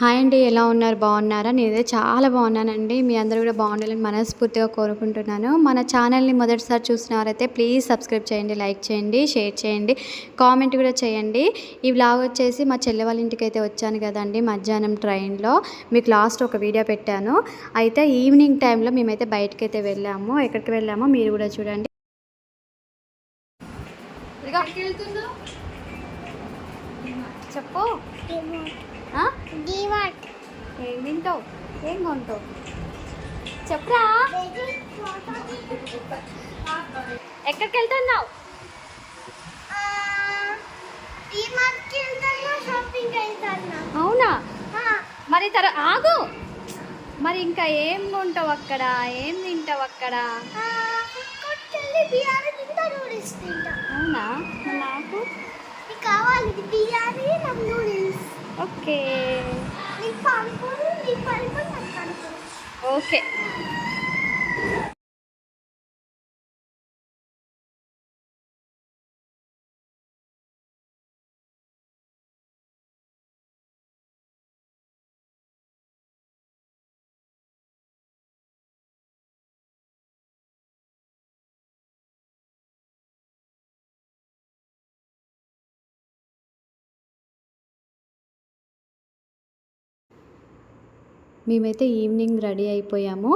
Hi అండి ఎలా ఉన్నారు? బాగున్నారా? నేనైతే చాలా బాగున్నానండి. మీ అందరూ కూడా బాగుండాలని మనస్ఫూర్తిగా కోరుకుంటున్నాను. మన ఛానల్ని మొదటిసారి చూసిన వారైతే ప్లీజ్ సబ్స్క్రైబ్ చేయండి లైక్ చేయండి షేర్ చేయండి కామెంట్ కూడా చేయండి. ఈ బ్లాగ్ వచ్చేసి మా చెల్లె వాళ్ళ ఇంటికి అయితే వచ్చాను కదండి మధ్యాహ్నం ట్రైన్లో. మీకు లాస్ట్ ఒక వీడియో పెట్టాను. అయితే ఈవినింగ్ టైంలో మేమైతే బయటకు అయితే వెళ్ళాము. ఎక్కడికి వెళ్ళామో మీరు కూడా చూడండి. చెప్పు. ఏం తింటావు? ఏం కొంటావు? చెప్పురా. ఎక్కడికి వెళ్తున్నావు అవునా? మరి తర ఆగు. మరి ఇంకా ఏం కొంటావు అక్కడ? ఏం తింటావు అక్కడ? అవునా? నీకు? కావాలి ఇది బిర్యానీ నాకు నూడిల్స్ ఓకే నీకు పానుకోరు నీకు పానుకోరు నాకు పానుకోరు ఓకే మేమైతే ఈవినింగ్ రెడీ అయిపోయాము.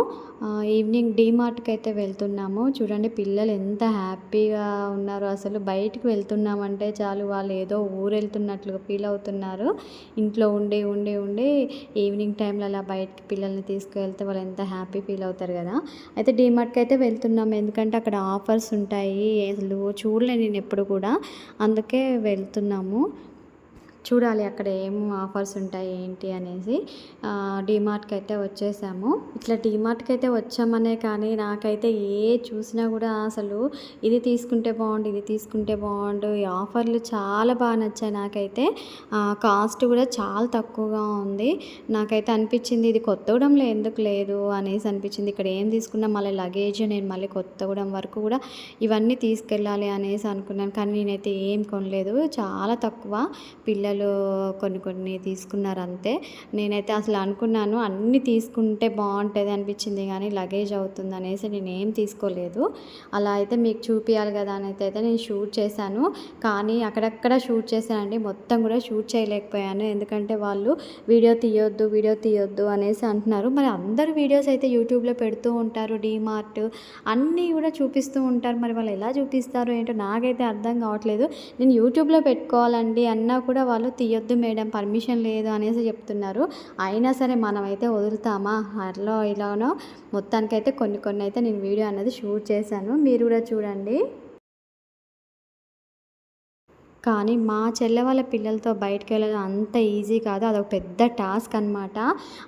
ఈవినింగ్ డీమార్ట్కి అయితే వెళ్తున్నాము. చూడండి పిల్లలు ఎంత హ్యాపీగా ఉన్నారు. అసలు బయటికి వెళ్తున్నామంటే చాలు వాళ్ళు ఏదో ఊరు వెళ్తున్నట్లుగా ఫీల్ అవుతున్నారు. ఇంట్లో ఉండి ఉండి ఉండి ఈవినింగ్ టైంలో అలా బయటికి పిల్లల్ని తీసుకువెళ్తే వాళ్ళు ఎంత హ్యాపీ ఫీల్ అవుతారు కదా. అయితే డీమార్ట్కి అయితే వెళ్తున్నాము. ఎందుకంటే అక్కడ ఆఫర్స్ ఉంటాయి. అసలు చూడలే నేను ఎప్పుడు కూడా. అందుకే వెళ్తున్నాము. చూడాలి అక్కడ ఏం ఆఫర్స్ ఉంటాయి ఏంటి అనేసి. డీమార్ట్కి అయితే వచ్చేసాము. ఇట్లా డీమార్ట్కి అయితే వచ్చామనే కానీ నాకైతే ఏ చూసినా కూడా అసలు ఇది తీసుకుంటే బాగుండు ఇది తీసుకుంటే బాగుండు ఈ ఆఫర్లు చాలా బాగా నచ్చాయి నాకైతే. కాస్ట్ కూడా చాలా తక్కువగా ఉంది. నాకైతే అనిపించింది ఇది కొత్తగూడెంలో ఎందుకు లేదు అనేసి అనిపించింది. ఇక్కడ ఏం తీసుకున్నా మళ్ళీ లగేజ్ నేను మళ్ళీ కొత్తగూడెం వరకు కూడా ఇవన్నీ తీసుకెళ్ళాలి అనేసి అనుకున్నాను. కానీ నేనైతే ఏం కొనలేదు. చాలా తక్కువ. పిల్లలు కొన్ని కొన్ని తీసుకున్నారు అంతే నేనైతే అసలు అనుకున్నాను అన్నీ తీసుకుంటే బాగుంటుంది అనిపించింది కానీ లగేజ్ అవుతుంది అనేసి నేను ఏం తీసుకోలేదు. అలా అయితే మీకు చూపించాలి కదా అని అయితే నేను షూట్ చేశాను. కానీ అక్కడక్కడ షూట్ చేశానండి. మొత్తం కూడా షూట్ చేయలేకపోయాను. ఎందుకంటే వాళ్ళు వీడియో తీయొద్దు వీడియో తీయొద్దు అనేసి అంటున్నారు. మరి అందరు వీడియోస్ అయితే యూట్యూబ్లో పెడుతూ ఉంటారు డీమార్ట్ అన్నీ కూడా చూపిస్తూ ఉంటారు. మరి వాళ్ళు ఎలా చూపిస్తారు ఏంటో నాకైతే అర్థం కావట్లేదు. నేను యూట్యూబ్లో పెట్టుకోవాలండి అన్నా కూడా వాళ్ళు తీయొద్దు మేడం పర్మిషన్ లేదు అనేసి చెప్తున్నారు. అయినా సరే మనమైతే వదులుతామా? అట్లా ఇలానో మొత్తానికైతే కొన్ని కొన్ని అయితే నేను వీడియో అనేది షూట్ చేశాను. మీరు కూడా చూడండి. కానీ మా చెల్లె వాళ్ళ పిల్లలతో బయటకు వెళ్ళడం అంత ఈజీ కాదు. అదొక పెద్ద టాస్క్ అనమాట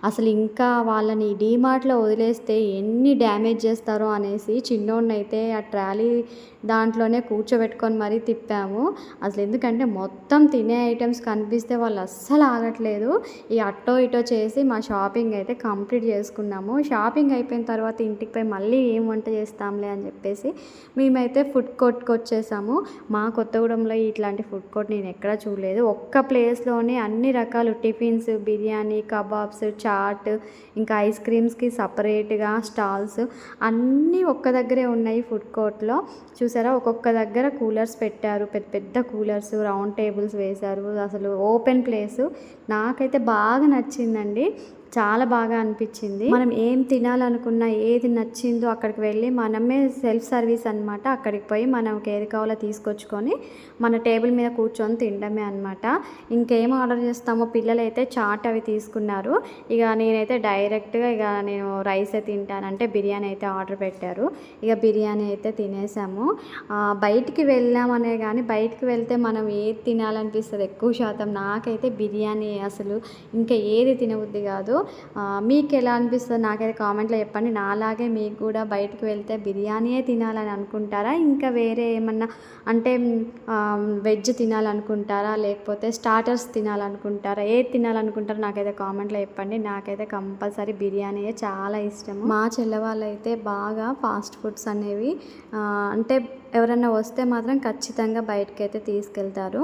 అసలు ఇంకా వాళ్ళని డీమార్ట్లో వదిలేస్తే ఎన్ని డ్యామేజ్ చేస్తారో అనేసి చిన్నోడినైతే ఆ ట్రాలీ దాంట్లోనే కూర్చోబెట్టుకొని మరీ తిప్పాము. అసలు ఎందుకంటే మొత్తం తినే ఐటమ్స్ కనిపిస్తే వాళ్ళు అస్సలు ఆగట్లేదు. ఈ అట్టో ఇటో చేసి మా షాపింగ్ అయితే కంప్లీట్ చేసుకున్నాము. షాపింగ్ అయిపోయిన తర్వాత ఇంటికి పోయి మళ్ళీ ఏం వంట చేస్తాంలే అని చెప్పేసి మేమైతే ఫుడ్ కోర్ట్కి వచ్చేసాము. మా కొత్తగూడెంలో ఇట్లాంటి ఫుడ్ కోర్ట్ నేను ఎక్కడా చూడలేదు. ఒక్క ప్లేస్లోనే అన్ని రకాలు టిఫిన్స్ బిర్యానీ కబాబ్స్ చాట్ ఇంకా ఐస్ క్రీమ్స్కి సపరేట్గా స్టాల్స్ అన్నీ ఒక్క దగ్గరే ఉన్నాయి ఫుడ్ కోర్ట్లో. చూసారా? ఒక్కొక్క దగ్గర కూలర్స్ పెట్టారు. పెద్ద పెద్ద కూలర్స్ రౌండ్ టేబుల్స్ వేశారు. అసలు ఓపెన్ ప్లేస్. నాకైతే బాగా నచ్చిందండి. చాలా బాగా అనిపించింది. మనం ఏం తినాలనుకున్నా ఏది నచ్చిందో అక్కడికి వెళ్ళి మనమే సెల్ఫ్ సర్వీస్ అనమాట అక్కడికి పోయి మనకి ఏది కావాలో తీసుకొచ్చుకొని మన టేబుల్ మీద కూర్చొని తినడమే అనమాట ఇంకేం ఆర్డర్ చేస్తామో పిల్లలు అయితే చాట్ అవి తీసుకున్నారు. ఇక నేనైతే డైరెక్ట్గా ఇక నేను రైసే తింటానంటే బిర్యానీ అయితే ఆర్డర్ పెట్టారు. ఇక బిర్యానీ అయితే తినేసాము. బయటికి వెళ్ళామనే కానీ బయటికి వెళ్తే మనం ఏది తినాలనిపిస్తుంది? ఎక్కువ శాతం నాకైతే బిర్యానీ అసలు ఇంకా ఏది తినబుద్ధి కాదు. ఆ, మీకు ఎలా అనిపిస్తుంది? నాకైతే కామెంట్లో చెప్పండి. నాలాగే మీకు కూడా బయటకు వెళ్తే బిర్యానీయే తినాలని అనుకుంటారా? ఇంకా వేరే ఏమన్నా అంటే వెజ్ తినాలనుకుంటారా? లేకపోతే స్టార్టర్స్ తినాలనుకుంటారా? ఏది తినాలనుకుంటారో నాకైతే కామెంట్లో చెప్పండి. నాకైతే కంపల్సరీ బిర్యానీయే చాలా ఇష్టము. మా చెల్లవాళ్ళు అయితే బాగా ఫాస్ట్ ఫుడ్స్ అనేవి అంటే ఎవరైనా వస్తే మాత్రం ఖచ్చితంగా బయటకి అయితే తీసుకెళ్తారు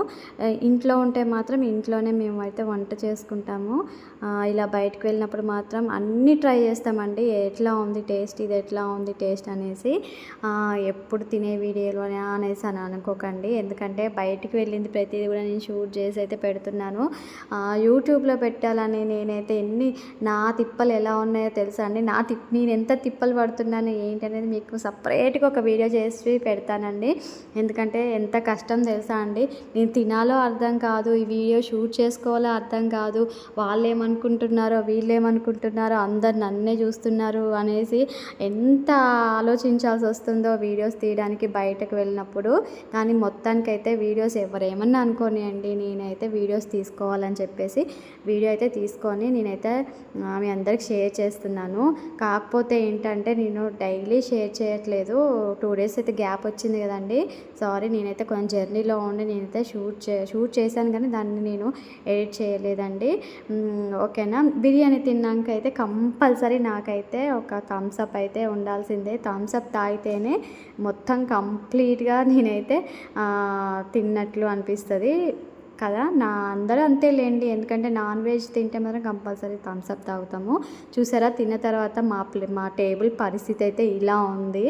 ఇంట్లో ఉంటే మాత్రం ఇంట్లోనే మేము అయితే వంట చేసుకుంటాము. ఇలా బయటకు వెళ్ళినప్పుడు మాత్రం అన్నీ ట్రై చేస్తామండి. ఎట్లా ఉంది టేస్ట్ ఇది ఎట్లా ఉంది టేస్ట్ అనేసి. ఎప్పుడు తినే వీడియోలు అని అనేసి అని అనుకోకండి. ఎందుకంటే బయటికి వెళ్ళింది ప్రతిదీ కూడా నేను షూట్ చేసి అయితే పెడుతున్నాను. యూట్యూబ్లో పెట్టాలని నేనైతే ఎన్ని నా తిప్పలు ఎలా ఉన్నాయో తెలుసా అండి? నా తిప్ నేను ఎంత తిప్పలు పడుతున్నాను ఏంటి అనేది మీకు సపరేట్గా ఒక వీడియో చేసి పెడతాను. చేశానండి. ఎందుకంటే ఎంత కష్టం తెలుసా అండి? నేను తినాలో అర్థం కాదు ఈ వీడియో షూట్ చేసుకోవాలో అర్థం కాదు వాళ్ళు ఏమనుకుంటున్నారో వీళ్ళు ఏమనుకుంటున్నారో అందరు నన్నే చూస్తున్నారు అనేసి ఎంత ఆలోచించాల్సి వస్తుందో వీడియోస్ తీయడానికి బయటకు వెళ్ళినప్పుడు. కానీ మొత్తానికైతే వీడియోస్ ఎవరేమన్నా అనుకోనియండి నేనైతే వీడియోస్ తీసుకోవాలని చెప్పేసి వీడియో అయితే తీసుకొని నేనైతే మీ అందరికి షేర్ చేస్తున్నాను. కాకపోతే ఏంటంటే నేను డైలీ షేర్ చేయట్లేదు. టూ డేస్ అయితే గ్యాప్ వచ్చి వచ్చింది కదండి. సారీ నేనైతే కొంచెం జర్నీలో ఉండి నేనైతే షూట్ చే షూట్ చేశాను కానీ దాన్ని నేను ఎడిట్ చేయలేదండి. ఓకేనా? బిర్యానీ తిన్నాక అయితే కంపల్సరీ నాకైతే ఒక థమ్స్అప్ అయితే ఉండాల్సిందే. థమ్స్అప్ తాగితేనే మొత్తం కంప్లీట్గా నేనైతే తిన్నట్లు అనిపిస్తుంది కదా. నా అందరూ అంతే లేండి ఎందుకంటే నాన్ వెజ్ తింటే మాత్రం కంపల్సరీ థమ్స్అప్ తాగుతాము. చూసారా? తిన్న తర్వాత మా ప్లే మా టేబుల్ పరిస్థితి అయితే ఇలా ఉంది.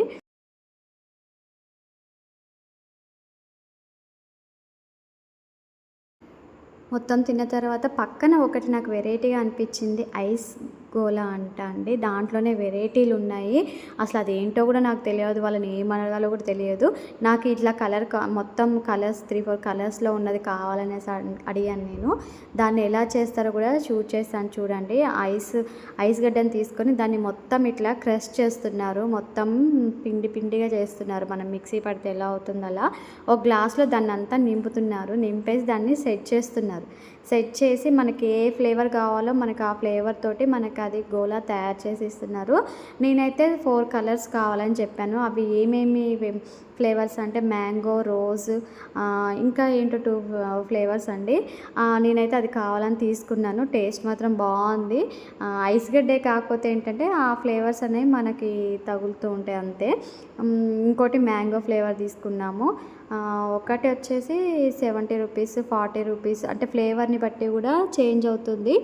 మొత్తం తిన్న తర్వాత పక్కన ఒకటి నాకు వెరైటీగా అనిపించింది ఐస్ గోలా అంట అండి. దాంట్లోనే వెరైటీలు ఉన్నాయి. అసలు అదేంటో కూడా నాకు తెలియదు. వాళ్ళని ఏం కూడా తెలియదు. నాకు ఇట్లా కలర్ మొత్తం కలర్స్ త్రీ ఫోర్ కలర్స్లో ఉన్నది కావాలనేసి అడి- అడిగాను నేను. దాన్ని ఎలా చేస్తారో కూడా షూట్ చేస్తాను చూడండి. ఐస్ ఐస్ గడ్డని తీసుకొని దాన్ని మొత్తం ఇట్లా క్రష్ చేస్తున్నారు. మొత్తం పిండి పిండిగా చేస్తున్నారు. మనం మిక్సీ పడితే ఎలా అవుతుంది అలా. ఒక గ్లాస్లో దాన్ని అంతా నింపుతున్నారు. నింపేసి దాన్ని సెట్ చేస్తున్నారు. సెట్ చేసి మనకి ఏ ఫ్లేవర్ కావాలో మనకు ఆ ఫ్లేవర్ తోటి మనకి అది గోలా తయారు చేసి ఇస్తున్నారు. నేనైతే ఫోర్ కలర్స్ కావాలని చెప్పాను. అవి ఏమేమి ఫ్లేవర్స్ అంటే మ్యాంగో రోజ్ ఇంకా ఏంటో టూ ఫ్లేవర్స్ అండి. నేనైతే అది కావాలని తీసుకున్నాను. టేస్ట్ మాత్రం బాగుంది. ఐస్ గడ్డే కాకపోతే ఏంటంటే ఆ ఫ్లేవర్స్ అనేవి మనకి తగులుతూ ఉంటాయి అంతే. ఇంకోటి మ్యాంగో ఫ్లేవర్ తీసుకున్నాము. ఒకటి వచ్చేసి సెవెంటీ రూపీస్ ఫార్టీ రూపీస్ అంటే ఫ్లేవర్ని బట్టి కూడా చేంజ్ అవుతుంది.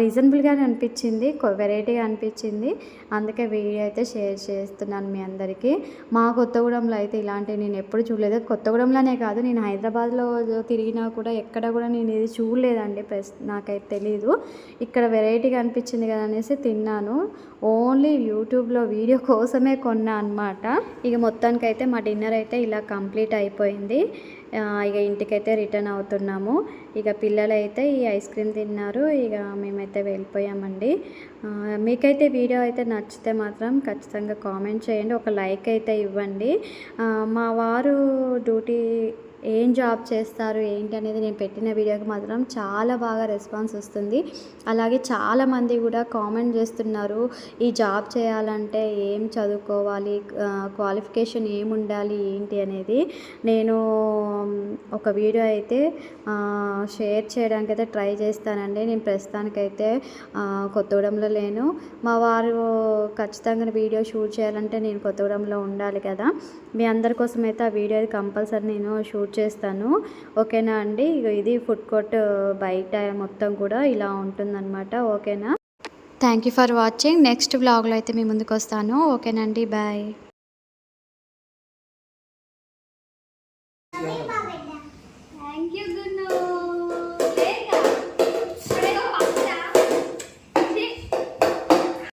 రీజనబుల్గానే అనిపించింది వెరైటీగా అనిపించింది. అందుకే వీడియో అయితే షేర్ చేస్తున్నాను మీ అందరికీ. మా కొత్తగూడెంలో అయితే ఇలాంటివి నేను ఎప్పుడు చూడలేదు. కొత్తగూడెంలోనే కాదు. నేను హైదరాబాద్లో తిరిగినా కూడా ఎక్కడ కూడా నేను ఇది చూడలేదండి. ప్రెస్ నాకైతే తెలీదు. ఇక్కడ వెరైటీగా అనిపించింది కదా అనేసి తిన్నాను. ఓన్లీ యూట్యూబ్లో వీడియో కోసమే కొన్నా అనమాట ఇక మొత్తానికైతే మా డిన్నర్ అయితే ఇలా కంప్లీట్ అయిపోయింది. ఇక ఇంటికైతే రిటర్న్ అవుతున్నాము. ఇక పిల్లలు అయితే ఈ ఐస్ క్రీమ్ తిన్నారు. ఇక మేమైతే వెళ్ళిపోయామండి. మీకైతే వీడియో అయితే నచ్చితే మాత్రం ఖచ్చితంగా కామెంట్ చేయండి. ఒక లైక్ అయితే ఇవ్వండి. మా వారు డ్యూటీ ఏం జాబ్ చేస్తారు ఏంటి అనేది నేను పెట్టిన వీడియోకి మాత్రం చాలా బాగా రెస్పాన్స్ వస్తుంది. అలాగే చాలామంది కూడా కామెంట్ చేస్తున్నారు ఈ జాబ్ చేయాలంటే ఏం చదువుకోవాలి క్వాలిఫికేషన్ ఏం ఉండాలి ఏంటి అనేది. నేను ఒక వీడియో అయితే షేర్ చేయడానికి అయితే ట్రై చేస్తానండి. నేను ప్రస్తుతానికైతే కొత్తగూడెంలో లేను. మా వారు ఖచ్చితంగా వీడియో షూట్ చేయాలంటే నేను కొత్తగూడెంలో ఉండాలి కదా. మీ అందరి కోసం అయితే ఆ వీడియో కంపల్సరీ నేను షూట్ చేస్తాను. ఓకేనా అండి? ఇది ఫుడ్ కోర్ట్ బయట మొత్తం కూడా ఇలా ఉంటుందన్నమాట. ఓకేనా? Thank you for watching next బ్లాగ్లో అయితే మీ ముందుకు వస్తాను. ఓకేనండి బాయ్